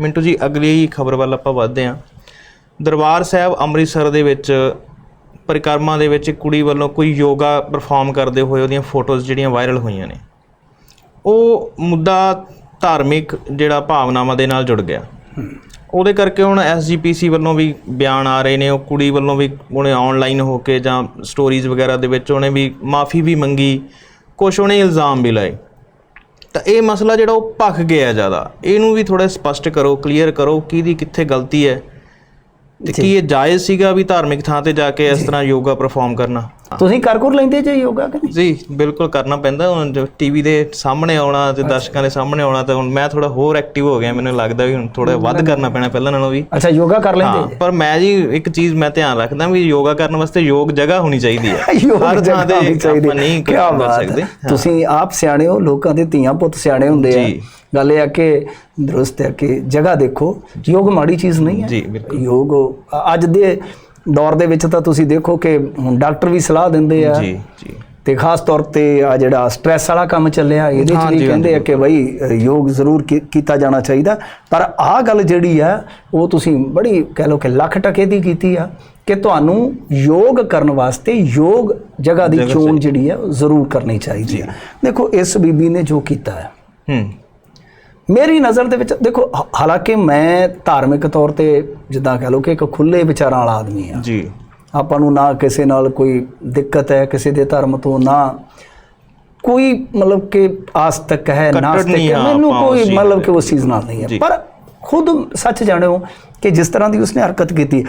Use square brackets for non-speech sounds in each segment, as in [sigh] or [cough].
ਮਿੰਟੂ ਜੀ, ਅਗਲੀ ਖਬਰ ਵੱਲ ਆਪਾਂ ਵਧਦੇ ਹਾਂ। ਦਰਬਾਰ ਸਾਹਿਬ ਅੰਮ੍ਰਿਤਸਰ ਦੇ ਵਿੱਚ ਪਰਿਕਰਮਾ ਦੇ ਵਿੱਚ ਕੁੜੀ ਵੱਲੋਂ ਕੋਈ ਯੋਗਾ ਪਰਫਾਰਮ ਕਰਦੇ ਹੋਏ ਉਹਦੀਆਂ ਫੋਟੋਜ਼ ਜਿਹੜੀਆਂ ਵਾਇਰਲ ਹੋਈਆਂ ਨੇ, ਉਹ ਮੁੱਦਾ ਧਾਰਮਿਕ ਜਿਹੜਾ ਭਾਵਨਾਵਾਂ ਦੇ ਨਾਲ ਜੁੜ ਗਿਆ। ਉਹਦੇ ਕਰਕੇ ਹੁਣ ਐਸਜੀਪੀਸੀ ਵੱਲੋਂ ਵੀ ਬਿਆਨ ਆ ਰਹੇ ਨੇ, ਉਹ ਕੁੜੀ ਵੱਲੋਂ ਵੀ ਉਹਨੇ ਆਨਲਾਈਨ ਹੋ ਕੇ ਜਾਂ ਸਟੋਰੀਜ਼ ਵਗੈਰਾ ਦੇ ਵਿੱਚ ਉਹਨੇ ਵੀ ਮਾਫੀ ਵੀ ਮੰਗੀ, ਕੁਛ ਉਹਨੇ ਇਲਜ਼ਾਮ ਵੀ ਲਾਏ। ਤਾਂ ਇਹ ਮਸਲਾ ਜਿਹੜਾ ਉਹ ਭਖ ਗਿਆ ਜ਼ਿਆਦਾ। ਇਹਨੂੰ ਵੀ ਥੋੜਾ ਸਪਸ਼ਟ ਕਰੋ ਕਲੀਅਰ ਕਰੋ ਕਿਹਦੀ ਕਿੱਥੇ ਗਲਤੀ ਹੈ। ਤੇ ਕੀ ਇਹ ਜਾਇਜ਼ ਸੀਗਾ ਵੀ ਧਾਰਮਿਕ ਥਾਂ ਤੇ ਜਾ ਕੇ ਇਸ ਤਰ੍ਹਾਂ ਯੋਗਾ ਪਰਫਾਰਮ ਕਰਨਾ? ਤੁਸੀਂ ਕਰ ਕਰ ਲੈਂਦੇ ਜੇ ਯੋਗਾ ਕਿ ਨਹੀਂ? ਜੀ ਬਿਲਕੁਲ ਕਰਨਾ ਪੈਂਦਾ। ਹੁਣ ਜੋ ਟੀਵੀ ਦੇ ਸਾਹਮਣੇ ਆਉਣਾ ਤੇ ਦਰਸ਼ਕਾਂ ਦੇ ਸਾਹਮਣੇ ਆਉਣਾ ਤਾਂ ਹੁਣ ਮੈਂ ਥੋੜਾ ਹੋਰ ਐਕਟਿਵ ਹੋ ਗਿਆ। ਮੈਨੂੰ ਲੱਗਦਾ ਵੀ ਹੁਣ ਥੋੜਾ ਵੱਧ ਕਰਨਾ ਪੈਣਾ ਪਹਿਲਾਂ ਨਾਲੋਂ ਵੀ। ਅੱਛਾ ਯੋਗਾ ਕਰ ਲੈਂਦੇ ਪਰ ਮੈਂ ਜੀ ਇੱਕ ਚੀਜ਼ ਮੈਂ ਧਿਆਨ ਰੱਖਦਾ ਵੀ ਯੋਗਾ ਕਰਨ ਵਾਸਤੇ ਯੋਗ ਜਗ੍ਹਾ ਹੋਣੀ ਚਾਹੀਦੀ ਹੈ। [laughs] ਹਰ ਥਾਂ ਤੇ ਆਪਾਂ ਨਹੀਂ ਕਰ ਸਕਦੇ। ਤੁਸੀਂ ਆਪ ਸਿਆਣੇ ਹੋ ਲੋਕਾਂ ਦੇ ਧੀਆਂ ਪੁੱਤ ਸਿਆਣੇ ਹੁੰਦੇ ਆ। ਗੱਲ ਇਹ ਆ ਕਿ ਦਰੁਸਤ ਹੈ ਕਿ ਜਗ੍ਹਾ ਦੇਖੋ। ਯੋਗ ਮਾੜੀ ਚੀਜ਼ ਨਹੀਂ ਹੈ। ਜੀ ਬਿਲਕੁਲ। ਯੋਗ ਅੱਜ ਦੇ ਦੌਰ ਦੇ ਵਿੱਚ ਤਾਂ ਤੁਸੀਂ ਦੇਖੋ ਕਿ ਹੁਣ ਡਾਕਟਰ ਵੀ ਸਲਾਹ ਦਿੰਦੇ ਆ। ਜੀ ਜੀ। ਤੇ ਖਾਸ ਤੌਰ ਤੇ ਆ ਜਿਹੜਾ ਸਟ੍ਰੈਸ ਵਾਲਾ ਕੰਮ ਚੱਲਿਆ ਇਹਦੇ ਚ ਵੀ ਕਹਿੰਦੇ ਆ ਕਿ ਬਈ ਯੋਗ ਜ਼ਰੂਰ ਕੀਤਾ ਜਾਣਾ ਚਾਹੀਦਾ। ਪਰ ਆਹ ਗੱਲ ਜਿਹੜੀ ਆ ਉਹ ਤੁਸੀਂ ਬੜੀ ਕਹਿ ਲਓ ਕਿ ਲੱਖ ਟਕੇ ਦੀ ਕੀਤੀ ਆ ਕਿ ਤੁਹਾਨੂੰ ਯੋਗ ਕਰਨ ਵਾਸਤੇ ਯੋਗ ਜਗ੍ਹਾ ਦੀ ਚੋਣ ਜਿਹੜੀ ਆ ਉਹ ਜ਼ਰੂਰ ਕਰਨੀ ਚਾਹੀਦੀ ਆ। ਦੇਖੋ ਇਸ ਬੀਬੀ ਨੇ ਜੋ ਕੀਤਾ ਹੈ ਹੂੰ। ਮੇਰੀ ਨਜ਼ਰ ਦੇ ਵਿੱਚ ਦੇਖੋ ਹਾਲਾਂਕਿ ਮੈਂ ਧਾਰਮਿਕ ਤੌਰ ਤੇ ਜਿੱਦਾਂ ਕਹਿ ਲਓ ਕਿ ਇੱਕ ਖੁੱਲੇ ਵਿਚਾਰਾਂ ਵਾਲਾ ਆਦਮੀ ਆ ਜੀ। ਆਪਾਂ ਨੂੰ ਨਾ ਕਿਸੇ ਨਾਲ ਕੋਈ ਦਿੱਕਤ ਹੈ ਕਿਸੇ ਦੇ ਧਰਮ ਤੋਂ ਨਾ ਕੋਈ ਮਤਲਬ ਕਿ ਆਸਤਕ ਹੈ ਨਾਸਤਕ ਹਾਂ ਮੈਨੂੰ ਕੋਈ ਮਤਲਬ ਕਿ ਉਸ ਚੀਜ਼ ਨਾਲ ਨਹੀਂ ਹੈ। ਪਰ ਖੁਦ ਸੱਚ ਜਾਣਿਓ ਕਿ ਜਿਸ ਤਰ੍ਹਾਂ ਦੀ ਉਸਨੇ ਹਰਕਤ ਕੀਤੀ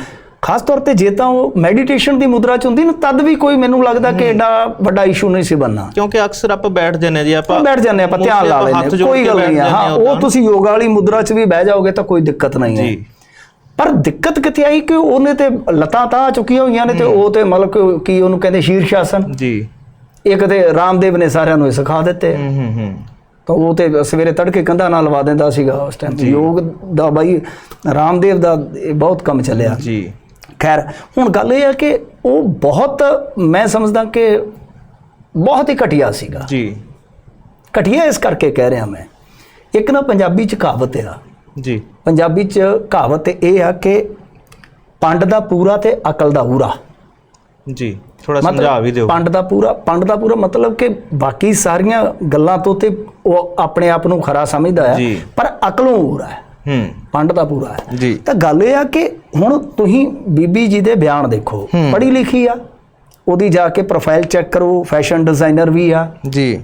ਖਾਸ ਤੌਰ ਤੇ ਜੇ ਤਾਂ ਉਹ ਮੈਡੀਟੇਸ਼ਨ ਦੀ ਮੁਦਰਾ ਚ ਹੁੰਦੀ ਨਾ ਤਦ ਵੀ ਕੋਈ ਮੈਨੂੰ ਲੱਗਦਾ ਕਿ ਐਡਾ ਵੱਡਾ ਇਸ਼ੂ ਨਹੀਂ ਸੀ ਬੰਨਾ ਕਿਉਂਕਿ ਅਕਸਰ ਆਪਾਂ ਬੈਠ ਜੰਨੇ ਜੀ ਆਪਾਂ ਬੈਠ ਜਾਂਦੇ ਆਪਾਂ ਧਿਆਨ ਲਾ ਲੈਂਦੇ ਕੋਈ ਗੱਲ ਨਹੀਂ ਹੈ। ਜਾਂਦੇ ਉਹ। ਤੁਸੀਂ ਯੋਗਾ ਵਾਲੀ ਮੁਦਰਾ ਚ ਵੀ ਬਹਿ ਜਾਓਗੇ ਤਾਂ ਕੋਈ ਦਿੱਕਤ ਨਹੀਂ ਹੈ। ਪਰ ਦਿੱਕਤ ਕਿੱਥੇ ਆਈ? ਕਿ ਉਹਨੇ ਤੇ ਲੱਤਾਂ ਤਾਂ ਚੁੱਕੀਆਂ ਹੋਈਆਂ ਨੇ ਤੇ ਉਹ ਤੇ ਮਤਲਬ ਕਿ ਉਹਨੂੰ ਕਹਿੰਦੇ ਸ਼ੀਰਸ਼ ਆਸਨ ਜੀ। ਇੱਕ ਤੇ ਰਾਮਦੇਵ ਨੇ ਸਾਰਿਆਂ ਨੂੰ ਇਹ ਸਿਖਾ ਦਿੱਤੇ। ਹੂੰ ਹੂੰ ਹੂੰ। ਤਾਂ ਉਹ ਤੇ ਸਵੇਰੇ ਤੜਕੇ ਕੰਧਾਂ ਨਾਲ ਲਵਾ ਦਿੰਦਾ ਸੀਗਾ ਉਸ ਟਾਈਮ ਯੋਗ ਦਾ ਬਾਈ ਰਾਮਦੇਵ ਦਾ ਇਹ ਬਹੁਤ ਕੰਮ ਚੱਲਿਆ। ਜੀ। ਖੈਰ ਹੁਣ ਗੱਲ ਇਹ ਹੈ ਕਿ ਉਹ ਬਹੁਤ ਮੈਂ ਸਮਝਦਾ ਕਿ ਬਹੁਤ ਹੀ ਘਟੀਆ ਸੀਗਾ। ਜੀ। ਘਟੀਆ ਇਸ ਕਰਕੇ ਕਹਿ ਰਿਹਾ ਮੈਂ। ਇੱਕ ਨਾ ਪੰਜਾਬੀ ਚ ਕਹਾਵਤ ਆ। ਜੀ। ਪੰਜਾਬੀ ਚ ਕਹਾਵਤ ਇਹ ਆ ਕਿ ਪੰਡ ਦਾ ਪੂਰਾ ਤੇ ਅਕਲ ਦਾ ਪੂਰਾ ਜੀ ਥੋੜਾ ਸਮਝਾ ਵੀ ਦਿਓ। ਪੰਡ ਦਾ ਪੂਰਾ ਪੰਡ ਦਾ ਪੂਰਾ ਮਤਲਬ ਕਿ ਬਾਕੀ ਸਾਰੀਆਂ ਗੱਲਾਂ ਤੋਂ ਤੇ ਉਹ ਆਪਣੇ ਆਪ ਨੂੰ ਖਰਾ ਸਮਝਦਾ ਹੈ। ਪਰ ਅਕਲੋਂ ਪੂਰਾ ਹੈ। ਹੂੰ। ਪੰਡ ਦਾ ਪੂਰਾ ਹੈ। ਜੀ। ਤਾਂ ਗੱਲ ਇਹ ਆ ਕਿ ਹੁਣ ਤੁਸੀਂ ਬੀਬੀ ਜੀ ਦੇ ਬਿਆਨ ਦੇਖੋ। ਪੜ੍ਹੀ ਲਿਖੀ ਆ। ਉਹਦੀ ਜਾ ਕੇ ਪ੍ਰੋਫਾਈਲ ਚੈੱਕ ਕਰੋ। ਫੈਸ਼ਨ ਡਿਜ਼ਾਈਨਰ ਵੀ ਆ। ਜੀ।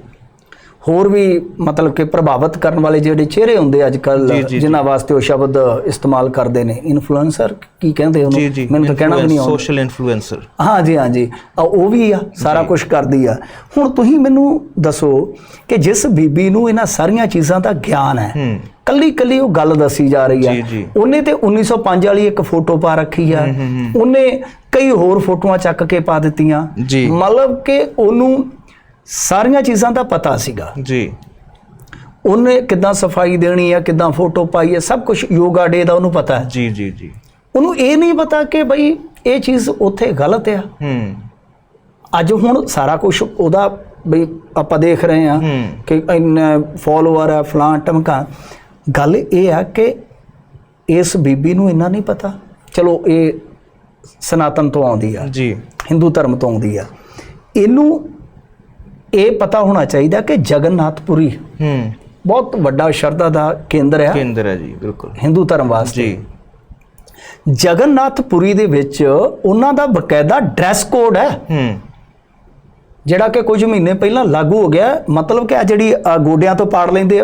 ਹੋਰ ਵੀ ਮਤਲਬ ਕਿ ਪ੍ਰਭਾਵਿਤ ਕਰਨ ਵਾਲੇ ਜਿਹੜੇ ਚਿਹਰੇ ਹੁੰਦੇ ਅੱਜ ਕੱਲ ਜਿਨ੍ਹਾਂ ਵਾਸਤੇ ਉਹ ਸ਼ਬਦ ਇਸਤੇਮਾਲ ਕਰਦੇ ਨੇ ਇਨਫਲੂਐਂਸਰ ਕੀ ਕਹਿੰਦੇ ਉਹਨੂੰ? ਮੈਨੂੰ ਤਾਂ ਕਹਿਣਾ ਵੀ ਨਹੀਂ ਆਉਂਦਾ। ਸੋਸ਼ਲ ਇਨਫਲੂਐਂਸਰ ਹਾਂ ਜੀ ਹਾਂ ਜੀ। ਉਹ ਵੀ ਆ ਸਾਰਾ ਕੁਝ ਕਰਦੀ ਆ। ਹੁਣ ਤੁਸੀਂ ਮੈਨੂੰ ਦੱਸੋ ਕਿ ਜਿਸ ਬੀਬੀ ਨੂੰ ਇਹਨਾਂ ਸਾਰੀਆਂ ਚੀਜ਼ਾਂ ਦਾ ਗਿਆਨ ਹੈ ਕੱਲੀ ਕੱਲੀ ਉਹ ਗੱਲ ਦੱਸੀ ਜਾ ਰਹੀ ਆ। ਉਹਨੇ ਤੇ 1905 ਵਾਲੀ ਇੱਕ ਫੋਟੋ ਪਾ ਰੱਖੀ ਆ। ਉਹਨੇ ਕਈ ਹੋਰ ਫੋਟੋਆਂ ਚੱਕ ਕੇ ਪਾ ਦਿੱਤੀਆਂ। ਮਤਲਬ ਕਿ ਉਹਨੂੰ ਸਾਰੀਆਂ ਚੀਜ਼ਾਂ ਦਾ ਪਤਾ ਸੀਗਾ। ਜੀ। ਉਹਨੇ ਕਿੱਦਾਂ ਸਫ਼ਾਈ ਦੇਣੀ ਆ ਕਿੱਦਾਂ ਫੋਟੋ ਪਾਈ ਹੈ ਸਭ ਕੁਝ ਯੋਗਾ ਡੇ ਦਾ ਉਹਨੂੰ ਪਤਾ ਹੈ। ਜੀ ਜੀ ਜੀ। ਉਹਨੂੰ ਇਹ ਨਹੀਂ ਪਤਾ ਕਿ ਬਈ ਇਹ ਚੀਜ਼ ਉੱਥੇ ਗਲਤ ਆ। ਹੂੰ। ਅੱਜ ਹੁਣ ਸਾਰਾ ਕੁਝ ਉਹਦਾ ਬਈ ਆਪਾਂ ਦੇਖ ਰਹੇ ਹਾਂ ਹੂੰ। ਕਿ ਇੰਨੇ ਫਾਲੋਅਰ ਹੈ ਫਲਾਂ ਟਮਕਾ ਗੱਲ ਇਹ ਆ ਕਿ ਇਸ ਬੀਬੀ ਨੂੰ ਇੰਨਾ ਨਹੀਂ ਪਤਾ। ਚਲੋ ਇਹ ਸਨਾਤਨ ਤੋਂ ਆਉਂਦੀ ਆ। ਜੀ। ਹਿੰਦੂ ਧਰਮ ਤੋਂ ਆਉਂਦੀ ਆ। ਇਹਨੂੰ ਇਹ ਪਤਾ ਹੋਣਾ ਚਾਹੀਦਾ ਕਿ ਜਗਨਨਾਥਪੁਰੀ ਹੂੰ। ਬਹੁਤ ਵੱਡਾ ਸ਼ਰਧਾ ਦਾ ਕੇਂਦਰ ਹੈ। ਕੇਂਦਰ ਹੈ ਜੀ ਬਿਲਕੁਲ। ਹਿੰਦੂ ਧਰਮ ਵਾਸਤੇ। ਜੀ ਜਗਨਨਾਥਪੁਰੀ ਦੇ ਵਿੱਚ ਉਹਨਾਂ ਦਾ ਬਕਾਇਦਾ ਡਰੈਸ ਕੋਡ ਹੈ। ਹੂੰ। ਜਿਹੜਾ ਕਿ ਕੁਝ ਮਹੀਨੇ ਪਹਿਲਾਂ ਲਾਗੂ ਹੋ ਗਿਆ। ਮਤਲਬ ਕਿ ਆ ਜਿਹੜੀ ਗੋਡਿਆਂ ਤੋਂ ਪਾੜ ਲੈਂਦੇ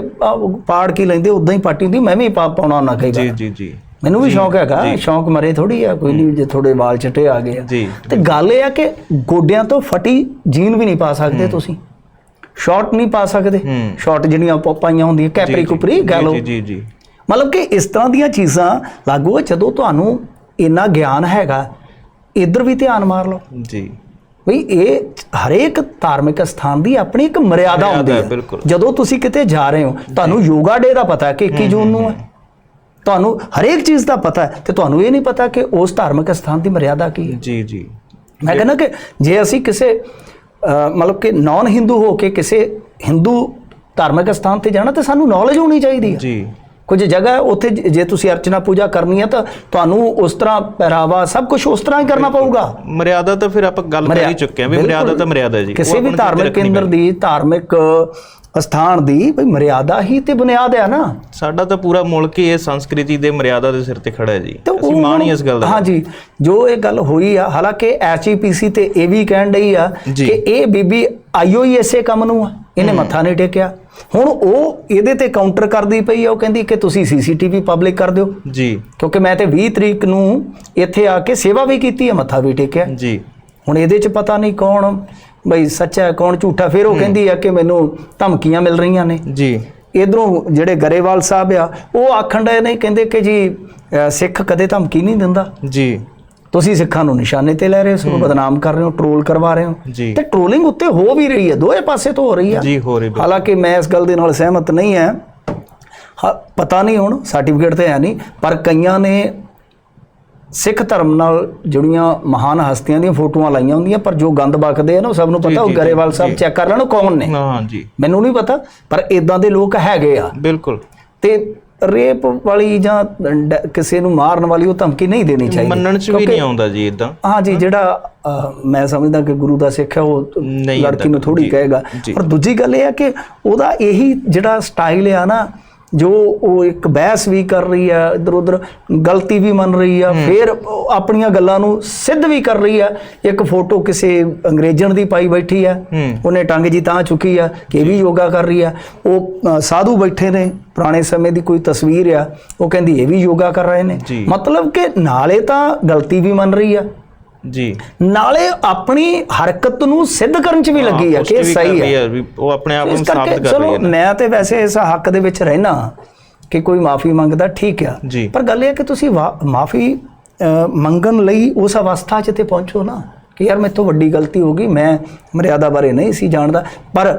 ਪਾੜ ਕੀ ਲੈਂਦੇ ਉਦਾਂ ਹੀ ਪਾਟੀ ਹੁੰਦੀ ਮੈਂ ਵੀ ਪਾਉਣਾ ਹੁੰਦਾ ਕਈ ਜੀ ਜੀ ਜੀ। ਮੈਨੂੰ ਵੀ ਸ਼ੌਂਕ ਹੈਗਾ ਸ਼ੌਂਕ ਮਰੇ ਥੋੜੀ ਆ ਕੋਈ ਨਹੀਂ ਜੇ ਥੋੜੇ ਵਾਲ ਚਿੱਟੇ ਆ ਗਏ ਆ। ਜੀ। ਤੇ ਗੱਲ ਇਹ ਆ ਕਿ ਗੋਡਿਆਂ ਤੋਂ ਫਟੀ ਜੀਨ ਵੀ ਨਹੀਂ ਪਾ ਸਕਦੇ ਤੁਸੀਂ। ਸ਼ਾਰਟ ਨਹੀਂ ਪਾ ਸਕਦੇ। ਸ਼ਾਰਟ ਜਿਹੜੀਆਂ ਪਾਈਆਂ ਹੁੰਦੀਆਂ ਕੈਪਰੀ ਕੁਪਰੀ ਲਓ ਜੀ ਜੀ ਜੀ। ਮਤਲਬ ਕਿ ਇਸ ਤਰ੍ਹਾਂ ਦੀਆਂ ਚੀਜ਼ਾਂ ਲਾਗੂ ਹੈ ਜਦੋਂ ਤੁਹਾਨੂੰ ਇੰਨਾ ਗਿਆਨ ਹੈਗਾ ਇੱਧਰ ਵੀ ਧਿਆਨ ਮਾਰ ਲਓ। ਜੀ। ਵੀ ਇਹ ਹਰੇਕ ਧਾਰਮਿਕ ਸਥਾਨ ਦੀ ਆਪਣੀ ਇੱਕ ਮਰਿਆਦਾ ਹੁੰਦੀ ਹੈ। ਜਦੋਂ ਤੁਸੀਂ ਕਿਤੇ ਜਾ ਰਹੇ ਹੋ ਤੁਹਾਨੂੰ ਯੋਗਾ ਡੇ ਦਾ ਪਤਾ ਹੈ ਕਿ 21 ਜੂਨ ਨੂੰ ਹੈ। ਤੁਹਾਨੂੰ ਹਰੇਕ ਚੀਜ਼ ਦਾ ਪਤਾ ਹੈ ਤੇ ਤੁਹਾਨੂੰ ਇਹ ਨਹੀਂ ਪਤਾ ਕਿ ਉਸ ਧਾਰਮਿਕ ਸਥਾਨ ਦੀ ਮਰਿਆਦਾ ਕੀ ਹੈ। ਜੀ ਜੀ। ਮੈਂ ਕਹਿੰਦਾ ਕਿ ਜੇ ਅਸੀਂ ਕਿਸੇ ਮਤਲਬ ਕਿ ਨਾਨ ਹਿੰਦੂ ਹੋ ਕੇ ਕਿਸੇ ਹਿੰਦੂ ਧਾਰਮਿਕ ਸਥਾਨ ਤੇ ਜਾਣਾ ਤੇ ਸਾਨੂੰ ਨੌਲੇਜ ਹੋਣੀ ਚਾਹੀਦੀ ਹੈ। ਜੀ। ਕੁਝ ਜਗ੍ਹਾ ਉੱਥੇ ਜ- ਤੁਸੀਂ ਅਰਚਨਾ ਪੂਜਾ ਕਰਨੀ ਹੈ ਤਾਂ ਤੁਹਾਨੂੰ ਉਸ ਤਰ੍ਹਾਂ ਪਹਿਰਾਵਾ ਸਭ ਕੁਝ ਉਸ ਤਰ੍ਹਾਂ ਹੀ ਕਰਨਾ ਪਊਗਾ। ਮਰਿਆਦਾ ਤਾਂ ਫਿਰ ਆਪਾਂ ਗੱਲ ਕਰ ਹੀ ਚੁੱਕੇ ਹਾਂ ਵੀ। ਮਰਿਆਦਾ ਤਾਂ ਮਰਿਆਦਾ ਜੀ। ਕਿਸੇ ਵੀ ਧਾਰਮਿਕ ਕੇਂਦਰ ਦੀ ਧਾਰਮਿਕ ਸਥਾਨ ਦੀ ਭਈ ਮਰਿਆਦਾ ਹੀ ਤੇ ਬੁਨਿਆਦ ਹੈ ਨਾ। ਸਾਡਾ ਤਾਂ ਪੂਰਾ ਮੁਲਕ ਹੀ ਇਹ ਸੰਸਕ੍ਰਿਤੀ ਦੇ ਮਰਿਆਦਾ ਦੇ ਸਿਰ ਤੇ ਖੜਾ ਹੈ ਜੀ। ਅਸੀਂ ਮਾਣ ਹੀ ਇਸ ਗੱਲ ਦਾ। ਹਾਂਜੀ ਜੋ ਇਹ ਗੱਲ ਹੋਈ ਆ ਹਾਲਾਂਕਿ ਐਚਈਪੀਸੀ ਤੇ ਇਹ ਵੀ ਕਹਿਣ ਡਈ ਆ। ਕਿ ਇਹ ਬੀਬੀ ਆਈਓ ਹੀ ਇਸੇ ਕੰਮ ਨੂੰ ਆ ਇਹਨੇ ਮੱਥਾ ਨਹੀਂ ਟੇਕਿਆ। ਹੁਣ ਉਹ ਇਹਦੇ ਤੇ ਕਾਊਂਟਰ ਕਰਦੀ ਪਈ ਆ ਉਹ ਕਹਿੰਦੀ ਕਿ ਤੁਸੀਂ ਸੀਸੀਟੀਵੀ ਪਬਲਿਕ ਕਰ ਦਿਓ। ਜੀ। ਕਿਉਂਕਿ ਮੈਂ ਤੇ 20 ਤਰੀਕ ਨੂੰ ਇੱਥੇ ਆ ਕੇ ਸੇਵਾ ਵੀ ਕੀਤੀ ਹੈ ਮੱਥਾ ਵੀ ਟੇਕਿਆ। ਜੀ। ਹੁਣ ਇਹਦੇ ਚ ਪਤਾ ਨਹੀਂ ਕੌਣ ਬਈ ਸੱਚਾ ਹੈ ਕੌਣ ਝੂਠਾ? ਫਿਰ ਉਹ ਕਹਿੰਦੀ ਆ ਕਿ ਮੈਨੂੰ ਧਮਕੀਆਂ ਮਿਲ ਰਹੀਆਂ ਨੇ। ਜੀ। ਇਧਰੋਂ ਜਿਹੜੇ ਗਰੇਵਾਲ ਸਾਹਿਬ ਆ ਉਹ ਆਖਣ ਡਏ ਨੇ ਕਹਿੰਦੇ ਕਿ ਜੀ ਸਿੱਖ ਕਦੇ ਧਮਕੀ ਨਹੀਂ ਦਿੰਦਾ। ਜੀ। ਤੁਸੀਂ ਸਿੱਖਾਂ ਨੂੰ ਨਿਸ਼ਾਨੇ ਤੇ ਲੈ ਰਹੇ ਹੋ ਸਗੋਂ ਬਦਨਾਮ ਕਰ ਰਹੇ ਹੋ ਟ੍ਰੋਲ ਕਰਵਾ ਰਹੇ ਹੋ। ਤੇ ਟ੍ਰੋਲਿੰਗ ਉੱਤੇ ਹੋ ਵੀ ਰਹੀ ਹੈ ਦੋਏ ਪਾਸੇ ਤੋਂ ਹੋ ਰਹੀ ਹੈ ਜੀ ਹੋ ਰਹੀ ਬਿਲਕੁਲ। ਹਾਲਾਂਕਿ ਮੈਂ ਇਸ ਗੱਲ ਦੇ ਨਾਲ ਸਹਿਮਤ ਨਹੀਂ ਹੈ ਹਾਂ, ਪਤਾ ਨਹੀਂ ਹੁਣ ਸਰਟੀਫਿਕੇਟ ਤੇ ਹੈ ਨਹੀਂ ਪਰ ਕਈਆਂ ਨੇ ਸਿੱਖ ਧਰਮ ਨਾਲ ਜੁੜੀਆਂ ਮਹਾਨ ਹਸਤੀਆਂ ਦੀਆਂ ਫੋਟੋਆਂ ਲਾਈਆਂ ਹੁੰਦੀਆਂ ਪਰ ਜੋ ਗੰਦ ਬਕਦੇ ਆ ਨਾ ਉਹ ਸਭ ਨੂੰ ਪਤਾ ਉਹ ਗਰੇਵਾਲ ਸਾਹਿਬ ਚੈੱਕ ਕਰ ਲੈਣ ਕੌਣ ਨੇ? ਹਾਂ ਜੀ। ਮੈਨੂੰ ਨਹੀਂ ਪਤਾ ਪਰ ਇਦਾਂ ਦੇ ਲੋਕ ਹੈਗੇ ਆ। ਬਿਲਕੁਲ। ਤੇ ਰੇਪ ਵਾਲੀ ਜਾਂ ਕਿਸੇ ਨੂੰ ਮਾਰਨ ਵਾਲੀ ਉਹ ਧਮਕੀ ਨਹੀਂ ਦੇਣੀ ਚਾਹੀਦੀ। ਮੰਨਣ ਚ ਵੀ ਨਹੀਂ ਆਉਂਦਾ ਜੀ ਇਦਾਂ ਹਾਂ ਜੀ ਜਿਹੜਾ ਮੈਂ ਸਮਝਦਾ ਕਿ ਗੁਰੂ ਦਾ ਸਿੱਖ ਹੈ ਉਹ ਲੜਕੀ ਨੂੰ ਥੋੜੀ ਕਹੇਗਾ। ਪਰ ਦੂਜੀ ਗੱਲ ਇਹ ਹੈ ਕਿ ਉਹਦਾ ਇਹੀ ਜਿਹੜਾ ਸਟਾਈਲ ਆ ਨਾ ਜੋ ਉਹ ਇੱਕ ਬਹਿਸ ਵੀ ਕਰ ਰਹੀ ਹੈ ਇਧਰ ਉਧਰ ਗਲਤੀ ਵੀ ਮੰਨ ਰਹੀ ਆ ਫਿਰ ਆਪਣੀਆਂ ਗੱਲਾਂ ਨੂੰ ਸਿੱਧ ਵੀ ਕਰ ਰਹੀ ਆ ਇੱਕ ਫੋਟੋ ਕਿਸੇ ਅੰਗਰੇਜ਼ਣ ਦੀ ਪਾਈ ਬੈਠੀ ਆ ਉਹਨੇ ਟੰਗ ਜੀ ਤਾਂ ਚੁੱਕੀ ਆ ਕਿ ਇਹ ਵੀ ਯੋਗਾ ਕਰ ਰਹੀ ਆ ਉਹ ਸਾਧੂ ਬੈਠੇ ਨੇ ਪੁਰਾਣੇ ਸਮੇਂ ਦੀ ਕੋਈ ਤਸਵੀਰ ਆ ਉਹ ਕਹਿੰਦੀ ਇਹ ਵੀ ਯੋਗਾ ਕਰ ਰਹੇ ਨੇ। ਮਤਲਬ ਕਿ ਨਾਲੇ ਤਾਂ ਗਲਤੀ ਵੀ ਮੰਨ ਰਹੀ ਆ ਜੀ। ਨਾਲੇ ਆਪਣੀ ਹਰਕਤ ਨੂੰ ਸਿੱਧ ਕਰਨ ਚ ਵੀ ਲੱਗੀ ਆ ਕਿ ਸਹੀ ਹੈ ਉਹ ਆਪਣੇ ਆਪ ਨੂੰ ਸਾਬਤ ਕਰ ਰਹੀ ਚਲੋ ਹੈ ਮੈਂ ਤੇ ਵੈਸੇ ਇਸ ਹੱਕ ਦੇ ਵਿੱਚ ਰਹਿਣਾ ਕਿ ਕੋਈ ਮਾਫੀ ਮੰਗਦਾ ਠੀਕ ਆ। ਪਰ ਗੱਲ ਇਹ ਹੈ ਕਿ ਤੁਸੀਂ ਮਾਫੀ ਮੰਗਣ ਲਈ ਉਸ ਅਵਸਥਾ 'ਚ ਤੇ ਪਹੁੰਚੋ ਨਾ ਕਿ ਯਾਰ ਤੋਂ ਵੱਡੀ ਗਲਤੀ ਹੋ ਗਈ ਮੈਂ ਮਰਿਆਦਾ ਬਾਰੇ ਨਹੀਂ ਸੀ ਜਾਣਦਾ। ਪਰ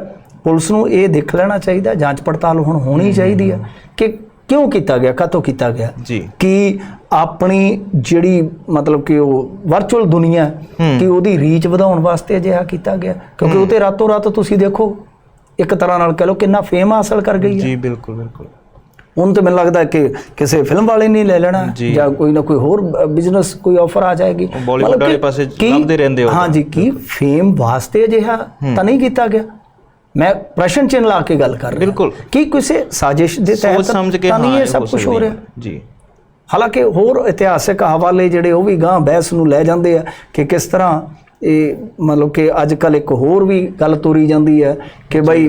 ਪੁਲਿਸ ਨੂੰ ਇਹ ਦੇਖ ਲੈਣਾ ਚਾਹੀਦਾ ਜਾਂਚ ਪੜਤਾਲ ਹੁਣ ਹੋਣੀ ਚਾਹੀਦੀ ਆ ਕਿ ਕਿਉਂ ਕੀਤਾ ਗਿਆ? ਕਾਹਤੋਂ ਕੀਤਾ ਗਿਆ? ਜੀ। ਕਿ ਆਪਣੀ ਜਿਹੜੀ ਮਤਲਬ ਕਿ ਉਹ ਵਰਚੁਅਲ ਦੁਨੀਆ। ਕਿ ਉਹਦੀ ਰੀਚ ਵਧਾਉਣ ਵਾਸਤੇ ਅਜਿਹਾ ਕੀਤਾ ਗਿਆ। ਕਿਉਂਕਿ ਉਹ ਤੇ ਰਾਤੋਂ ਰਾਤ ਤੁਸੀਂ ਦੇਖੋ ਇੱਕ ਤਰ੍ਹਾਂ ਨਾਲ ਕਹ ਲਓ ਕਿੰਨਾ ਫੇਮ ਹਾਸਲ ਕਰ ਗਈ ਹੈ। ਜੀ ਬਿਲਕੁਲ ਬਿਲਕੁਲ। ਹੁਣ ਤੇ ਮੈਨੂੰ ਲੱਗਦਾ ਕਿ ਕਿਸੇ ਫਿਲਮ ਵਾਲੇ ਨਹੀਂ ਲੈ ਲੈਣਾ ਜੀ। ਜਾਂ ਕੋਈ ਨਾ ਕੋਈ ਹੋਰ ਬਿਜ਼ਨਸ ਕੋਈ ਆਫਰ ਆ ਜਾਏਗੀ। ਮਤਲਬ ਵਾਲੇ ਪਾਸੇ ਕੀ- ਲੱਭਦੇ ਰਹਿੰਦੇ ਹੋ। ਹਾਂਜੀ ਕੀ ਫੇਮ ਵਾਸਤੇ ਅਜਿਹਾ ਤਾਂ ਨਹੀਂ ਕੀਤਾ ਗਿਆ? ਮੈਂ ਪ੍ਰਸ਼ਨ ਚਿੰਨ੍ਹ ਲਾ ਕੇ ਗੱਲ ਕਰ ਰਿਹਾ ਬਿਲਕੁਲ। ਕੀ ਕਿਸੇ ਸਾਜ਼ਿਸ਼ ਦੇ ਤਹਿਤ ਸਮਝ ਕੇ ਹਾਂ ਇਹ ਸਭ ਕੁਝ ਹੋ ਰਿਹਾ। ਜੀ ਹਾਲਾਂਕਿ ਹੋਰ ਇਤਿਹਾਸਕ ਹਵਾਲੇ ਜਿਹੜੇ ਉਹ ਵੀ ਗਾਂ ਬਹਿਸ ਨੂੰ ਲੈ ਜਾਂਦੇ ਆ ਕਿ ਕਿਸ ਤਰ੍ਹਾਂ ਇਹ ਮਤਲਬ ਕਿ ਅੱਜ ਕੱਲ ਇੱਕ ਹੋਰ ਵੀ ਗੱਲ ਤੋਰੀ ਜਾਂਦੀ ਹੈ ਕਿ ਬਈ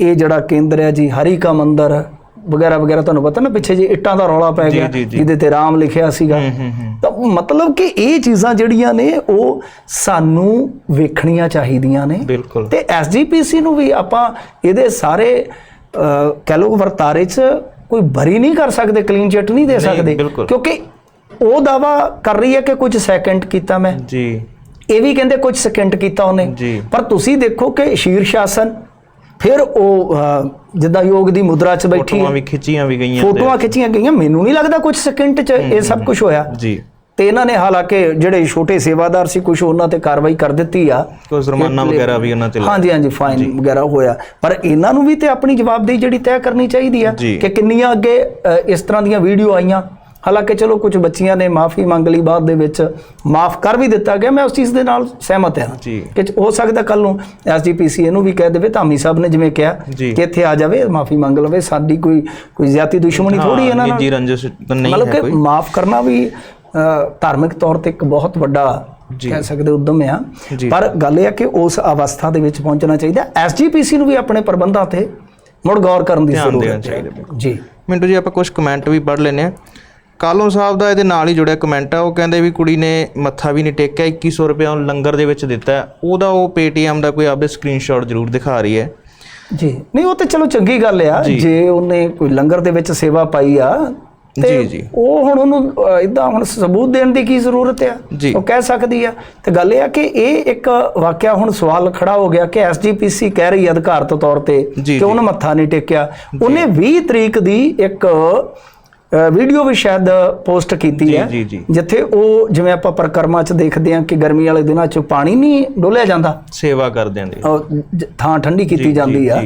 ਇਹ ਜਿਹੜਾ ਕੇਂਦਰ ਹੈ ਜੀ ਹਰੀ ਕਾ ਮੰਦਰ ਵਗੈਰਾ ਵਗੈਰਾ ਤੁਹਾਨੂੰ ਪਤਾ ਨਾ ਪਿੱਛੇ ਜੇ ਇੱਟਾਂ ਦਾ ਰੌਲਾ ਪੈ ਗਿਆ। ਜਿਹਦੇ ਤੇ ਰਾਮ ਲਿਖਿਆ ਸੀਗਾ। ਤਾਂ ਮਤਲਬ ਕਿ ਇਹ ਚੀਜ਼ਾਂ ਜਿਹੜੀਆਂ ਨੇ ਉਹ ਸਾਨੂੰ ਵੇਖਣੀਆਂ ਚਾਹੀਦੀਆਂ ਨੇ। ਤੇ ਐਸਜੀਪੀਸੀ ਨੂੰ ਵੀ ਆਪਾਂ ਇਹਦੇ ਸਾਰੇ ਕਹਿ ਲਓ ਵਰਤਾਰੇ 'ਚ ਕੋਈ ਬਰੀ ਨਹੀਂ ਕਰ ਸਕਦੇ ਕਲੀਨ ਚਿੱਟ ਨਹੀਂ ਦੇ ਸਕਦੇ। ਕਿਉਂਕਿ ਉਹ ਦਾਵਾ ਕਰ ਰਹੀ ਹੈ ਕਿ ਕੁਝ ਸੈਕਿੰਡ ਕੀਤਾ ਮੈਂ। ਜੀ। ਇਹ ਵੀ ਕਹਿੰਦੇ ਕੁਝ ਸਕਿੰਟ ਕੀਤਾ ਉਹਨੇ। ਪਰ ਤੁਸੀਂ ਦੇਖੋ ਕਿ ਸ਼ੀਰ ਸ਼ਾਸਨ ਫਿਰ ਉਹ ਜਿੱਦਾਂ ਯੋਗ ਦੀ ਮੁਦਰਾ 'ਚ ਬੈਠੀ ਫੋਟੋਆਂ ਵੀ ਖਿੱਚੀਆਂ ਵੀ ਗਈਆਂ ਫੋਟੋਆਂ ਖਿੱਚੀਆਂ ਗਈਆਂ ਮੈਨੂੰ ਨਹੀਂ ਲੱਗਦਾ ਕੁਝ ਸਕਿੰਟ 'ਚ ਇਹ ਸਭ ਕੁਝ ਹੋਇਆ। ਜੀ। ਤੇ ਇਹਨਾਂ ਨੇ ਹਾਲਾਂਕਿ ਜਿਹੜੇ ਛੋਟੇ ਸੇਵਾਦਾਰ ਸੀ ਕੁਝ ਉਹਨਾਂ ਤੇ ਕਾਰਵਾਈ ਕਰ ਦਿੱਤੀ ਆ। ਕੋਈ ਜੁਰਮਾਨਾ ਵਗੈਰਾ ਵੀ ਉਹਨਾਂ ਤੇ ਲੱਗ- ਹਾਂਜੀ ਹਾਂਜੀ ਫਾਈਨ ਵਗੈਰਾ ਹੋਇਆ। ਪਰ ਇਹਨਾਂ ਨੂੰ ਵੀ ਤੇ ਆਪਣੀ ਜਵਾਬਦੇਹੀ ਜਿਹੜੀ ਤੈਅ ਕਰਨੀ ਚਾਹੀਦੀ ਆ। ਕਿ ਕਿੰਨੀਆਂ ਅੱਗੇ ਇਸ ਤਰ੍ਹਾਂ ਦੀਆਂ ਵੀਡੀਓ ਆਈਆਂ ਹਾਲਾਂਕਿ ਚਲੋ ਕੁਝ ਬੱਚੀਆਂ ਨੇ ਮਾਫੀ ਮੰਗ ਲਈ ਬਾਅਦ ਦੇ ਵਿੱਚ ਮਾਫ ਕਰ ਵੀ ਦਿੱਤਾ ਗਿਆ। ਮੈਂ ਉਸ ਚੀਜ਼ ਦੇ ਨਾਲ ਸਹਿਮਤ ਹਾਂ ਜੀ। ਕਿ ਹੋ ਸਕਦਾ ਕੱਲ ਨੂੰ ਐਸਜੀਪੀਸੀ ਇਹਨੂੰ ਵੀ ਕਹਿ ਦੇਵੇ ਧਾਮੀ ਸਾਹਿਬ ਨੇ ਜਿਵੇਂ ਕਿਹਾ ਜੀ। ਕਿ ਇੱਥੇ ਆ ਜਾਵੇ ਮਾਫੀ ਮੰਗ ਲਵੇ। ਸਾਡੀ ਕੋਈ ਕੋਈ ਜ਼ਿਆਤੀ ਦੁਸ਼ਮਣੀ ਥੋੜੀ ਹਾਂ, ਇਹਨਾਂ ਨਾਲ। ਨਿੱਜੀ ਰੰਜਿਸ਼ ਨਹੀਂ ਮਤਲਬ ਹੈ ਕਿ ਕੋਈ। ਮਾਫ ਕਰਨਾ ਵੀ ਧਾਰਮਿਕ ਤੌਰ ਤੇ ਇੱਕ ਬਹੁਤ ਵੱਡਾ ਜੀ। ਕਹਿ ਸਕਦੇ ਉਦਮ ਆ। ਜੀ। ਪਰ ਗੱਲ ਇਹ ਹੈ ਕਿ ਉਸ ਅਵਸਥਾ ਦੇ ਵਿੱਚ ਪਹੁੰਚਣਾ ਚਾਹੀਦਾ। ਐਸਜੀਪੀਸੀ ਨੂੰ ਵੀ ਆਪਣੇ ਪ੍ਰਬੰਧਾਂ ਤੇ ਮੁੜ ਗੌਰ ਕਰਨ ਦੀ ਜ਼ਰੂਰਤ ਹੈ। ਜੀ। ਮਿੰਟੂ ਜੀ ਆਪਾਂ ਕੁਝ ਕਮੈਂਟ ਵੀ ਪੜ੍ਹ ਲੈਨੇ ਆ ਕਾਲੋਂ ਸਾਹਿਬ ਦਾ ਇਹਦੇ ਨਾਲ ਹੀ ਜੁੜਿਆ ਕਮੈਂਟ ਆ। ਉਹ ਕਹਿੰਦੇ ਵੀ ਕੁੜੀ ਨੇ ਮੱਥਾ ਵੀ ਨਹੀਂ ਟੇਕਿਆ 2100 ਰੁਪਏ ਉਹਨੂੰ ਲੰਗਰ ਦੇ ਵਿੱਚ ਦਿੱਤਾ। ਉਹਦਾ ਉਹ ਪੇਟੀਐਮ ਦਾ ਕੋਈ ਆਪਦੇ ਸਕਰੀਨਸ਼ਾਟ ਜ਼ਰੂਰ ਦਿਖਾ ਰਹੀ ਹੈ। ਜੀ। ਨਹੀਂ ਉਹ ਤੇ ਚਲੋ ਚੰਗੀ ਗੱਲ ਆ। ਜੀ। ਉਹਨੇ ਕੋਈ ਲੰਗਰ ਦੇ ਵਿੱਚ ਸੇਵਾ ਪਾਈ ਆ ਜੀ, ਜੀ। ਉਹ ਹੁਣ ਉਹਨੂੰ ਇਦਾਂ ਹੁਣ ਸਬੂਤ ਦੇਣ ਦੀ ਕੀ ਜ਼ਰੂਰਤ ਆ। ਉਹ ਕਹਿ ਸਕਦੀ ਆ। ਤੇ ਗੱਲ ਇਹ ਆ ਕਿ ਇਹ ਇੱਕ ਵਾਕਿਆ ਹੁਣ ਸਵਾਲ ਖੜਾ ਹੋ ਗਿਆ ਕਿ ਐਸਜੀਪੀਸੀ ਕਹਿ ਰਹੀ ਅਧਿਕਾਰਤ ਤੌਰ ਤੇ ਕਿ ਉਹਨੇ ਮੱਥਾ ਨਹੀਂ ਟੇਕਿਆ। ਉਹਨੇ 20 ਤਰੀਕ ਦੀ ਇੱਕ ਵੀਡੀਓ ਵੀ ਸ਼ਾਇਦ ਪੋਸਟ ਕੀਤੀ ਹੈ। ਜਿੱਥੇ ਉਹ ਜਿਵੇਂ ਆਪਾਂ ਪ੍ਰਕਰਮਾਂ 'ਚ ਦੇਖਦੇ ਹਾਂ ਕਿ ਗਰਮੀ ਵਾਲੇ ਦਿਨਾਂ 'ਚ ਪਾਣੀ ਨਹੀਂ ਡੋਲਿਆ ਜਾਂਦਾ। ਸੇਵਾ ਕਰਦੇ ਆਂ ਦੀ ਥਾਂ ਠੰਡੀ ਕੀਤੀ ਜਾਂਦੀ ਆ।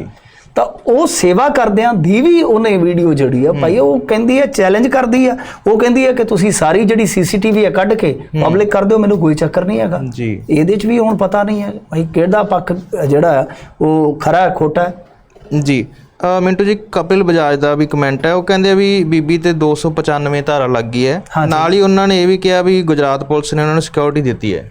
ਤਾਂ ਉਹ ਸੇਵਾ ਕਰਦਿਆਂ ਦੀ ਵੀ ਉਹਨੇ ਵੀਡੀਓ ਜਿਹੜੀ ਆ ਭਾਈ ਉਹ ਕਹਿੰਦੀ ਹੈ ਚੈਲੰਜ ਕਰਦੀ ਆ। ਉਹ ਕਹਿੰਦੀ ਹੈ ਕਿ ਤੁਸੀਂ ਸਾਰੀ ਜਿਹੜੀ ਸੀਸੀਟੀਵੀ ਆ ਕੱਢ ਕੇ ਪਬਲਿਕ ਕਰ ਦਿਓ ਮੈਨੂੰ ਕੋਈ ਚੱਕਰ ਨਹੀਂ ਹੈਗਾ। ਜੀ। ਇਹਦੇ 'ਚ ਵੀ ਹੁਣ ਪਤਾ ਨਹੀਂ ਹੈ ਭਾਈ ਕਿਹੜਾ ਪੱਖ ਜਿਹੜਾ ਉਹ ਖਰਾ ਹੈ ਖੋਟਾ ਹੈ? ਜੀ। ਮਿੰਟੂ ਜੀ ਕਪਿਲ ਬਜਾਜ ਦਾ ਵੀ ਕਮੈਂਟ ਹੈ। ਉਹ ਕਹਿੰਦੇ ਆ ਵੀ ਬੀਬੀ ਤੇ 295 ਧਾਰਾ ਲੱਗ ਗਈ ਹੈ ਨਾਲ ਹੀ ਉਹਨਾਂ ਨੇ ਇਹ ਵੀ ਕਿਹਾ ਵੀ ਗੁਜਰਾਤ ਪੁਲਿਸ ਨੇ ਉਹਨਾਂ ਨੂੰ ਸਿਕਿਉਰਿਟੀ ਦਿੱਤੀ ਹੈ।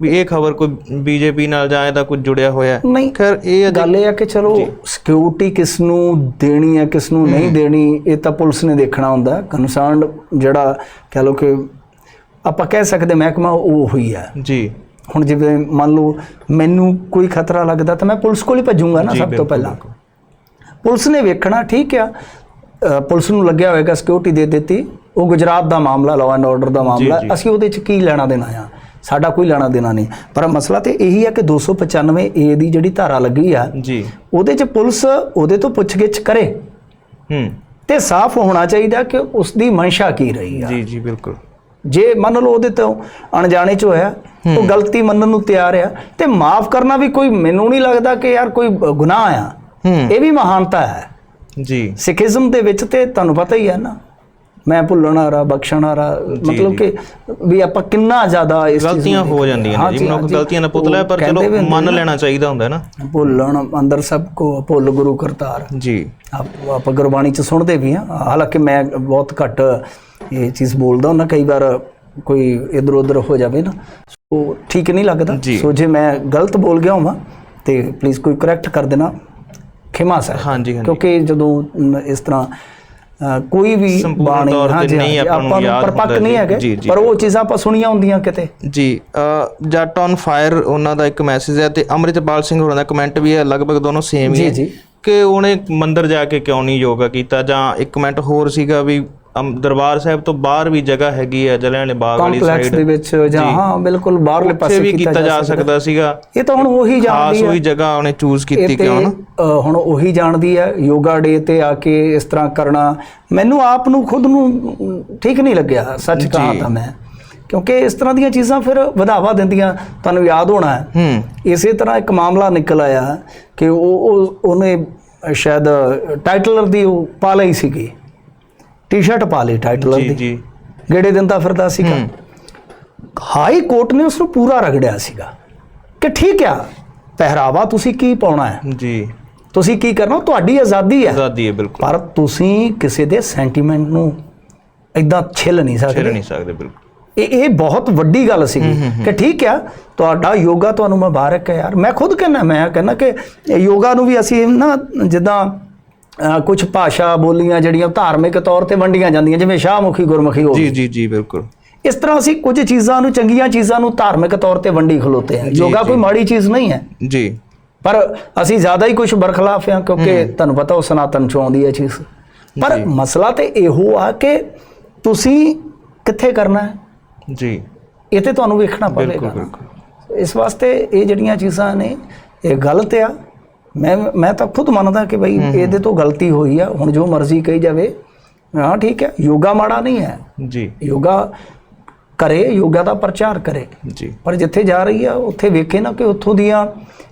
ਵੀ ਇਹ ਖਬਰ ਕੋਈ ਬੀਜੇਪੀ ਨਾਲ ਜਾਂ ਇਹਦਾ ਕੁਝ ਜੁੜਿਆ ਹੋਇਆ ਹੈ। ਨਹੀਂ ਖੈਰ ਇਹ ਗੱਲ ਇਹ ਆ ਕਿ ਚਲੋ ਸਿਕਿਉਰਿਟੀ ਕਿਸ ਨੂੰ ਦੇਣੀ ਹੈ ਕਿਸ ਨੂੰ ਨਹੀਂ ਦੇਣੀ ਇਹ ਤਾਂ ਪੁਲਿਸ ਨੇ ਦੇਖਣਾ ਹੁੰਦਾ ਕਨਸਰਨਡ ਜਿਹੜਾ ਕਹ ਲੋ ਕਿ ਆਪਾਂ ਕਹਿ ਸਕਦੇ ਮਹਿਕਮਾ ਉਹ ਹੋਈ ਹੈ। ਜੀ। ਹੁਣ ਜਿਵੇਂ ਮੰਨ ਲਓ ਮੈਨੂੰ ਕੋਈ ਖਤਰਾ ਲੱਗਦਾ ਤਾਂ ਮੈਂ ਪੁਲਿਸ ਕੋਲ ਹੀ ਭੱਜੂਗਾ ਨਾ ਸਭ ਤੋਂ ਪਹਿਲਾਂ। ਪੁਲਿਸ ਨੇ ਵੇਖਣਾ ਠੀਕ ਆ। ਪੁਲਿਸ ਨੂੰ ਲੱਗਿਆ ਹੋਵੇਗਾ ਸਿਕਿਉਰਿਟੀ ਦੇ ਦਿੱਤੀ। ਉਹ ਗੁਜਰਾਤ ਦਾ ਮਾਮਲਾ ਲਾਅ ਐਂਡ ਆਰਡਰ ਦਾ ਮਾਮਲਾ। ਅਸੀਂ ਉਹਦੇ ਚ ਕੀ ਲੈਣਾ ਦੇਣਾ ਆ? ਸਾਡਾ ਕੋਈ ਲੈਣਾ ਦੇਣਾ ਨਹੀਂ। ਪਰ ਮਸਲਾ ਤੇ ਇਹੀ ਹੈ ਕਿ 295 ਏ ਦੀ ਜਿਹੜੀ ਧਾਰਾ ਲੱਗੀ ਆ ਜੀ। ਉਹਦੇ ਚ ਪੁਲਿਸ ਉਹਦੇ ਤੋਂ ਪੁੱਛਗਿੱਛ ਕਰੇ। ਹੂੰ। ਤੇ ਸਾਫ਼ ਹੋਣਾ ਚਾਹੀਦਾ ਕਿ ਉਸ ਦੀ ਮਨਸ਼ਾ ਕੀ ਰਹੀ ਆ। ਜੀ ਜੀ ਬਿਲਕੁਲ। ਜੇ ਮੰਨ ਲਓ ਉਹਦੇ ਤੋਂ ਅਣਜਾਣੇ ਚ ਹੋਇਆ ਉਹ ਗਲਤੀ ਮੰਨਣ ਨੂੰ ਤਿਆਰ ਆ ਤੇ ਮਾਫ ਕਰਨਾ ਵੀ ਕੋਈ ਮੈਨੂੰ ਨਹੀਂ ਲੱਗਦਾ ਕਿ ਯਾਰ ਕੋਈ ਗੁਨਾਹ ਆ। ਇਹ ਵੀ ਮਹਾਨਤਾ ਹੈ। ਜੀ। ਸਿੱਖੀਜ਼ਮ ਦੇ ਵਿੱਚ ਤੇ ਤੁਹਾਨੂੰ ਪਤਾ ਹੀ ਹੈ ਨਾ। ਮੈਂ ਭੁੱਲਣ ਵਾਲਾ ਬਖਸ਼ਣ ਵਾਲਾ ਮਤਲਬ ਕਿ ਵੀ ਆਪਾਂ ਕਿੰਨਾ ਜ਼ਿਆਦਾ ਇਸ ਚੀਜ਼ ਗਲਤੀਆਂ ਹੋ ਜਾਂਦੀਆਂ ਨੇ ਜੀ ਮਨੁੱਖ। ਗਲਤੀਆਂ ਦਾ ਪੁਤਲਾ ਹੈ ਪਰ ਚਲੋ ਮੰਨ ਲੈਣਾ ਚਾਹੀਦਾ ਹੁੰਦਾ ਹੈ ਨਾ। ਭੁੱਲਣ ਅੰਦਰ ਸਭ ਕੋ ਭੁੱਲ ਗੁਰੂ ਕਰਤਾਰ। ਜੀ। ਆਪ- ਆਪਾਂ ਗੁਰਬਾਣੀ ਚ ਸੁਣਦੇ ਵੀ ਹਾਂ। ਹਾਲਾਂਕਿ ਮੈਂ ਬਹੁਤ ਘੱਟ ਇਹ ਚੀਜ਼ ਬੋਲਦਾ ਹੁੰਦਾ ਕਈ ਵਾਰ ਕੋਈ ਇਧਰ ਉਧਰ ਹੋ ਜਾਵੇ ਨਾ। ਸੋ ਠੀਕ ਨਹੀਂ ਲੱਗਦਾ। ਸੋ ਜੇ ਮੈਂ ਗਲਤ ਬੋਲ ਗਿਆ ਹਾਂ ਤੇ ਪਲੀਜ਼ ਕੋਈ ਕਰੈਕਟ ਕਰ ਦੇਣਾ। ਖਿਮਾ ਸਾਹਿਬ ਹਾਂਜੀ ਹਾਂਜੀ ਕਿਉਂਕਿ ਜਦੋਂ ਇਸ ਤਰ੍ਹਾਂ ਕੋਈ ਵੀ ਬਾਣੀ ਹਾਂਜੀ, ਆਪਾਂ ਨੂੰ ਪਰਪੱਕ ਨਹੀਂ ਜੀ। ਹੈਗੇ ਜੀ, ਜੀ। ਪਰ ਉਹ ਚੀਜ਼ਾਂ ਆਪਾਂ ਸੁਣੀਆਂ ਹੁੰਦੀਆਂ ਕਿਤੇ ਜੀ ਜੱਟ ਔਨ ਫਾਇਰ ਉਹਨਾਂ ਦਾ ਇੱਕ ਮੈਸੇਜ ਹੈ ਤੇ ਅੰਮ੍ਰਿਤਪਾਲ ਸਿੰਘ ਹੋਰਾਂ ਦਾ ਕਮੈਂਟ ਵੀ ਹੈ ਲਗਭਗ ਦੋਨੋਂ ਸੇਮ ਹੀ ਜੀ, ਹੈ ਜੀ। ਕਿ ਉਹਨੇ ਮੰਦਿਰ ਜਾ ਕੇ ਕਿਉਂ ਨਹੀਂ ਯੋਗਾ ਕੀਤਾ ਜਾਂ ਇੱਕ ਕਮੈਂਟ ਹੋਰ ਸੀਗਾ ਵੀ ਦਰਬਾਰ ਸਾਹਿਬ ਤੋਂ ਬਾਹਰ ਵੀ ਜਗ੍ਹਾ ਹੈਗੀ ਹੈ ਜਲਿਆਂਵਾਲੇ ਬਾਗ ਵਾਲੀ ਕੰਪਲੈਕਸ ਸਾਈਡ ਦੇ ਵਿੱਚ ਜਾਂ ਹਾਂ ਬਿਲਕੁਲ ਬਾਹਰਲੇ ਪਾਸੇ ਵੀ ਕੀਤਾ ਜਾ ਸਕਦਾ। ਸੀਗਾ। ਇਹ ਤਾਂ ਹੁਣ ਉਹੀ ਖਾਸ ਜਾਣਦੀ ਹੈ। ਉਹੀ ਜਗ੍ਹਾ ਉਹਨੇ ਚੂਜ਼ ਕੀਤੀ ਕਿਉਂ ਨਾ? ਹੁਣ ਉਹੀ ਜਾਣਦੀ ਹੈ ਯੋਗਾ ਡੇ ਤੇ ਆ ਕੇ ਇਸ ਤਰ੍ਹਾਂ ਕਰਨਾ। ਮੈਨੂੰ ਆਪ ਨੂੰ ਖੁਦ ਨੂੰ ਠੀਕ ਨਹੀਂ ਲੱਗਿਆ ਸੱਚ ਕਹਾਂ ਤਾਂ ਮੈਂ। ਕਿਉਂਕਿ ਇਸ ਤਰ੍ਹਾਂ ਦੀਆਂ ਚੀਜ਼ਾਂ ਫਿਰ ਵਧਾਵਾ ਦਿੰਦੀਆਂ ਤੁਹਾਨੂੰ ਯਾਦ ਹੋਣਾ ਹੈ। ਹੂੰ। ਇਸੇ ਤਰ੍ਹਾਂ ਇੱਕ ਮਾਮਲਾ ਨਿਕਲ ਆਇਆ ਕਿ ਉਹ ਉਹ- ਉਹਨੇ ਸ਼ਾਇਦ ਟਾਈਟਲਰ ਦੀ ਪਾ ਲਈ ਸੀਗੀ। ਟੀ-ਸ਼ਰਟ ਪਾ ਲਈ ਟਾਈਟਲਰ ਜੀ ਦੀ। ਜੀ। ਗੇੜੇ ਦਿੰਦਾ ਫਿਰਦਾ ਸੀਗਾ। ਹਾਈ ਕੋਰਟ ਨੇ ਉਸ ਨੂੰ ਪੂਰਾ ਰਗੜਿਆ ਸੀਗਾ ਕਿ ਠੀਕ ਆ ਪਹਿਰਾਵਾ ਤੁਸੀਂ ਕੀ ਪਾਉਣਾ ਹੈ? ਜੀ। ਤੁਸੀਂ ਕੀ ਕਰਨਾ? ਤੁਹਾਡੀ ਆਜ਼ਾਦੀ ਹੈ। ਆਜ਼ਾਦੀ ਹੈ ਬਿਲਕੁਲ। ਪਰ ਤੁਸੀਂ ਕਿਸੇ ਦੇ ਸੈਂਟੀਮੈਂਟ ਨੂੰ ਇਦਾਂ ਛਿੱਲ ਨਹੀਂ ਸਕਦੇ। ਨਹੀਂ ਸਕਦੇ ਬਿਲਕੁਲ। ਇਹ ਇਹ ਬਹੁਤ ਵੱਡੀ ਗੱਲ ਸੀ ਕਿ ਠੀਕ ਆ ਤੁਹਾਡਾ ਯੋਗਾ ਤੁਹਾਨੂੰ ਮੁਬਾਰਕ ਹੈ ਯਾਰ। ਮੈਂ ਖੁਦ ਕਹਿੰਦਾ ਮੈਂ ਕਹਿੰਦਾ ਕਿ ਯੋਗਾ ਨੂੰ ਵੀ ਅਸੀਂ ਨਾ ਜਿੱਦਾਂ ਕੁਝ ਭਾਸ਼ਾ ਬੋਲੀਆਂ ਜਿਹੜੀਆਂ ਧਾਰਮਿਕ ਤੌਰ ਤੇ ਵੰਡੀਆਂ ਜਾਂਦੀਆਂ ਜਿਵੇਂ ਸ਼ਾਹਮੁਖੀ ਗੁਰਮੁਖੀ ਹੋ ਜੀ ਜੀ ਜੀ ਬਿਲਕੁਲ। ਇਸ ਤਰ੍ਹਾਂ ਅਸੀਂ ਕੁਝ ਚੀਜ਼ਾਂ ਨੂੰ ਚੰਗੀਆਂ ਚੀਜ਼ਾਂ ਨੂੰ ਧਾਰਮਿਕ ਤੌਰ ਤੇ ਵੰਡੀ ਖਲੋਤੇ ਹਾਂ। ਯੋਗਾ ਕੋਈ ਮਾੜੀ ਚੀਜ਼ ਨਹੀਂ ਹੈ। ਜੀ। ਪਰ ਅਸੀਂ ਜ਼ਿਆਦਾ ਹੀ ਕੁਝ ਬਰਖਲਾਫ ਹਾਂ ਕਿਉਂਕਿ ਤੁਹਾਨੂੰ ਪਤਾ ਉਹ ਸਨਾਤਨ ਚੋਂ ਆਉਂਦੀ ਹੈ ਚੀਜ਼। ਪਰ ਮਸਲਾ ਤੇ ਇਹੋ ਆ ਕਿ ਤੁਸੀਂ ਕਿੱਥੇ ਕਰਨਾ ਹੈ? ਜੀ। ਇਹ ਤੇ ਤੁਹਾਨੂੰ ਵੇਖਣਾ ਪਵੇਗਾ। ਇਸ ਵਾਸਤੇ ਇਹ ਜਿਹੜੀਆਂ ਚੀਜ਼ਾਂ ਨੇ ਇਹ ਗਲਤ ਆ। ਮੈਂ ਮੈਂ ਤਾਂ ਖੁਦ ਮੰਨਦਾ ਕਿ ਭਈ ਇਹਦੇ ਤੋਂ ਗਲਤੀ ਹੋਈ ਆ ਹੁਣ ਜੋ ਮਰਜ਼ੀ ਕਹੀ ਜਾਵੇ ਹਾਂ ਠੀਕ ਹੈ ਯੋਗਾ ਮਾੜਾ ਨਹੀਂ ਹੈ। ਜੀ। ਯੋਗਾ ਕਰੇ ਯੋਗਾ ਦਾ ਪ੍ਰਚਾਰ ਕਰੇ। ਜੀ। ਪਰ ਜਿੱਥੇ ਜਾ ਰਹੀ ਆ ਉੱਥੇ ਵੇਖੇ ਨਾ ਕਿ ਉੱਥੋਂ ਦੀਆਂ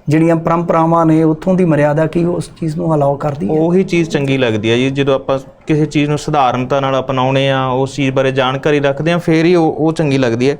ਜਿਹੜੀਆਂ ਪਰੰਪਰਾਵਾਂ ਨੇ ਉੱਥੋਂ ਦੀ ਮਰਿਆਦਾ ਕੀ ਉਸ ਚੀਜ਼ ਨੂੰ ਅਲਾਉ ਕਰਦੀ ਹੈ? ਉਹੀ ਚੀਜ਼ ਚੰਗੀ ਲੱਗਦੀ ਹੈ ਜੀ ਜਦੋਂ ਆਪਾਂ ਕਿਸੇ ਚੀਜ਼ ਨੂੰ ਸਧਾਰਨਤਾ ਨਾਲ ਅਪਣਾਉਣੇ ਆ ਉਸ ਚੀਜ਼ ਬਾਰੇ ਜਾਣਕਾਰੀ ਰੱਖਦੇ ਆ ਫੇਰ ਹੀ ਉਹ ਉਹ ਚੰਗੀ ਲੱਗਦੀ ਹੈ।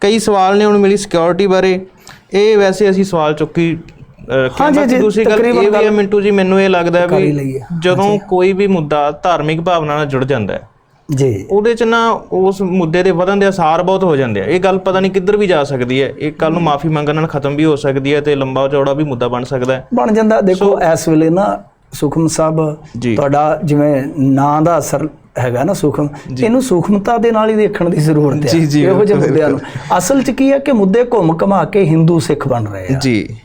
ਕਈ ਸਵਾਲ ਨੇ ਹੁਣ ਮਿਲੀ ਸਿਕਿਉਰਿਟੀ ਬਾਰੇ। ਇਹ ਵੈਸੇ ਅਸੀਂ ਸਵਾਲ ਚੁੱਕੀ ਅਹ, ਹਾਂ ਜੀ, ਦੂਸਰੀ ਗੱਲ ਇਹ ਵੀ ਹੈ ਮਿੰਟੂ ਜੀ ਮੈਨੂੰ ਇਹ ਲੱਗਦਾ ਵੀ। ਜਦੋਂ ਕੋਈ ਵੀ ਮੁੱਦਾ ਧਾਰਮਿਕ ਭਾਵਨਾ ਨਾਲ ਜੁੜ ਜਾਂਦਾ ਹੈ ਜੀ। ਉਹਦੇ ਚ ਨਾ ਉਸ ਮੁੱਦੇ ਦੇ ਵਧਣ ਦੇ ਅਸਾਰ ਬਹੁਤ ਹੋ ਜਾਂਦੇ ਆ। ਇਹ ਗੱਲ ਪਤਾ ਨਹੀਂ ਕਿੱਧਰ ਵੀ ਜਾ ਸਕਦੀ ਹੈ। ਇਹ ਕੱਲ ਨੂੰ ਮਾਫੀ ਮੰਗਣ ਨਾਲ ਖਤਮ ਵੀ ਹੋ ਸਕਦੀ ਹੈ ਤੇ ਲੰਬਾ ਚੌੜਾ ਵੀ ਮੁੱਦਾ ਬਣ ਸਕਦਾ ਹੈ। ਬਣ ਜਾਂਦਾ। ਦੇਖੋ ਇਸ ਵੇਲੇ ਨਾ ਸੁਖਮ ਸਾਹਿਬ। ਤੁਹਾਡਾ ਜਿਵੇਂ ਨਾਂ ਦਾ ਅਸਰ ਹੈਗਾ ਨਾ ਸੁਖਮ ਇਹਨੂੰ ਸੂਖਮਤਾ ਦੇ ਨਾਲ ਹੀ ਦੇਖਣ ਦੀ ਜ਼ਰੂਰਤ ਹੈ ਇਹੋ ਜਿਹੇ ਮੁੱਦਿਆਂ ਨੂੰ। ਅਸਲ 'ਚ ਕੀ ਹੈ ਕਿ ਮੁੱਦੇ ਘੁੰਮ ਘਮਾ ਕੇ ਹਿੰਦੂ ਸਿੱਖ ਬਣ ਰਹੇ ਆ। ਜੀ।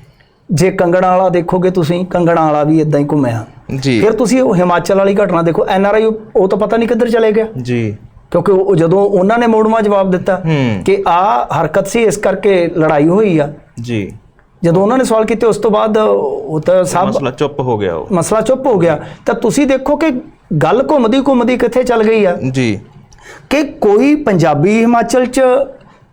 ਜੇ ਕੰਗਣਾ ਵਾਲਾ ਦੇਖੋਗੇ ਤੁਸੀਂ ਕੰਗਣਾ ਵਾਲਾ ਵੀ ਇਦਾਂ ਹੀ ਘੁੰਮਿਆ। ਜੀ। ਫਿਰ ਤੁਸੀਂ ਉਹ ਹਿਮਾਚਲ ਵਾਲੀ ਘਟਨਾ ਦੇਖੋ ਐਨ ਆਰ ਆਈ ਉਹ ਤਾਂ ਪਤਾ ਨਹੀਂ ਕਿੱਧਰ ਚਲੇ ਗਿਆ। ਜੀ। ਕਿਉਂਕਿ ਉਹ ਜਦੋਂ ਉਹਨਾਂ ਨੇ ਮੋੜਵਾ ਜਵਾਬ ਦਿੱਤਾ ਕਿ ਆ ਹਰਕਤ ਸੀ ਇਸ ਕਰਕੇ ਲੜਾਈ ਹੋਈ ਆ। ਜੀ। ਜਦੋਂ ਉਹਨਾਂ ਨੇ ਸਵਾਲ ਕੀਤੇ ਉਸ ਤੋਂ ਬਾਅਦ ਉਹ ਤਾਂ ਸਭ ਮਸਲਾ ਚੁੱਪ ਹੋ ਗਿਆ ਉਹ। ਮਸਲਾ ਚੁੱਪ ਹੋ ਗਿਆ। ਤਾਂ ਤੁਸੀਂ ਦੇਖੋ ਕਿ ਗੱਲ ਘੁੰਮਦੀ ਘੁੰਮਦੀ ਕਿੱਥੇ ਚੱਲ ਗਈ ਆ। ਜੀ। ਕਿ ਕੋਈ ਪੰਜਾਬੀ ਹਿਮਾਚਲ 'ਚ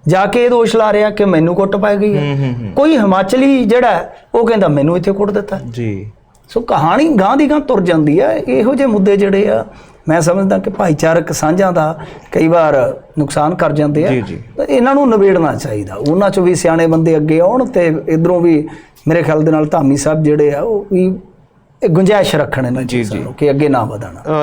ਜਾ ਕੇ ਇਹ ਦੋਸ਼ ਲਾ ਰਿਹਾ ਕਿ ਮੈਨੂੰ ਕੁੱਟ ਪਾਈ ਗਈ ਹੂੰ। ਕੋਈ ਹਿਮਾਚਲੀ ਜਿਹੜਾ ਉਹ ਕਹਿੰਦਾ ਮੈਨੂੰ ਇੱਥੇ ਕੁੱਟ ਦਿੱਤਾ। ਜੀ। ਸੋ ਕਹਾਣੀ ਗਾਂ ਦੀ ਗਾਂ ਤੁਰ ਜਾਂਦੀ ਹੈ। ਇਹੋ ਜਿਹੇ ਮੁੱਦੇ ਜਿਹੜੇ ਆ ਮੈਂ ਸਮਝਦਾ ਕਿ ਭਾਈਚਾਰਕ ਸਾਂਝਾਂ ਦਾ ਕਈ ਵਾਰ ਨੁਕਸਾਨ ਕਰ ਜਾਂਦੇ ਆ। ਤਾਂ ਇਹਨਾਂ ਨੂੰ ਨਿਬੇੜਨਾ ਚਾਹੀਦਾ। ਉਹਨਾਂ ਚੋਂ ਵੀ ਸਿਆਣੇ ਬੰਦੇ ਅੱਗੇ ਆਉਣ ਤੇ ਇਧਰੋਂ ਵੀ ਮੇਰੇ ਖਿਆਲ ਦੇ ਨਾਲ ਧਾਮੀ ਸਾਹਿਬ ਜਿਹੜੇ ਆ ਉਹ ਵੀ ਇਹ ਗੁੰਜਾਇਸ਼ ਰੱਖਣ ਇਹਨਾਂ ਜੀ, ਜੀ। ਚੀਜ਼ਾਂ ਨੂੰ ਕਿ ਅੱਗੇ ਨਾ ਵਧਣ।